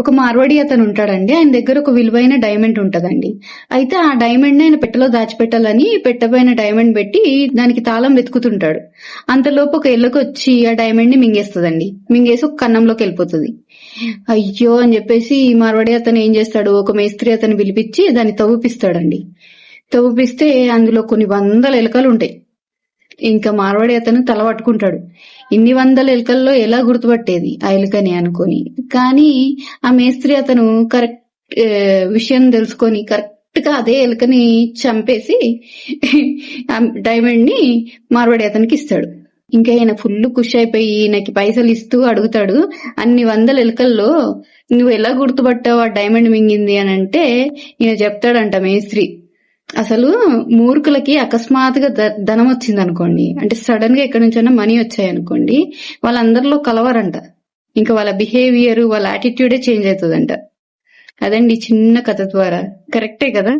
ఒక మార్వాడి అతను ఉంటాడండి. ఆయన దగ్గర ఒక విలువైన డైమండ్ ఉంటదండి. అయితే ఆ డైమండ్ ఆయన పెట్టెలో దాచిపెట్టాలని పెట్టబోయిన డైమండ్ పెట్టి దానికి తాళం వెతుకుతుంటాడు. అంతలోపు ఒక ఎల్లకి వచ్చి ఆ డైమండ్ని మింగేస్తుందండి. మింగేసి ఒక కన్నంలోకి వెళ్ళిపోతుంది. అయ్యో అని చెప్పేసి మార్వాడి అతను ఏం చేస్తాడు? ఒక మేస్త్రి అతను పిలిపించి దాన్ని తవ్విపిస్తాడండి. తవ్విపిస్తే అందులో కొన్ని వందల ఎలుకలు ఉంటాయి. ఇంకా మార్వాడి అతను తల పట్టుకుంటాడు. ఇన్ని వందల ఎలుకల్లో ఎలా గుర్తుపట్టేది ఆ ఎలుకని అనుకొని. కానీ ఆ మేస్త్రి అతను కరెక్ట్ విషయం తెలుసుకొని కరెక్ట్గా అదే ఎలుకని చంపేసి ఆ డైమండ్ని మార్వాడి అతనికి ఇస్తాడు. ఇంకా ఈయన ఫుల్ ఖుషి అయిపోయి ఈయనకి పైసలు ఇస్తూ అడుగుతాడు అన్ని వందల ఎలుకల్లో నువ్వు ఎలా గుర్తుపట్టావు ఆ డైమండ్ మింగింది? అని అంటే ఈయన చెప్తాడంట మేస్త్రి. అసలు మూర్ఖులకి అకస్మాత్తుగా ధనం వచ్చింది అనుకోండి అంటే సడన్గా ఎక్కడి నుంచైనా మనీ వచ్చాయి అనుకోండి వాళ్ళందరిలో కలవరంట. ఇంకా వాళ్ళ బిహేవియర్ వాళ్ళ యాటిట్యూడే చేంజ్ అవుతుందంట. అదండి ఈ చిన్న కథ ద్వారా. కరెక్టే కదా?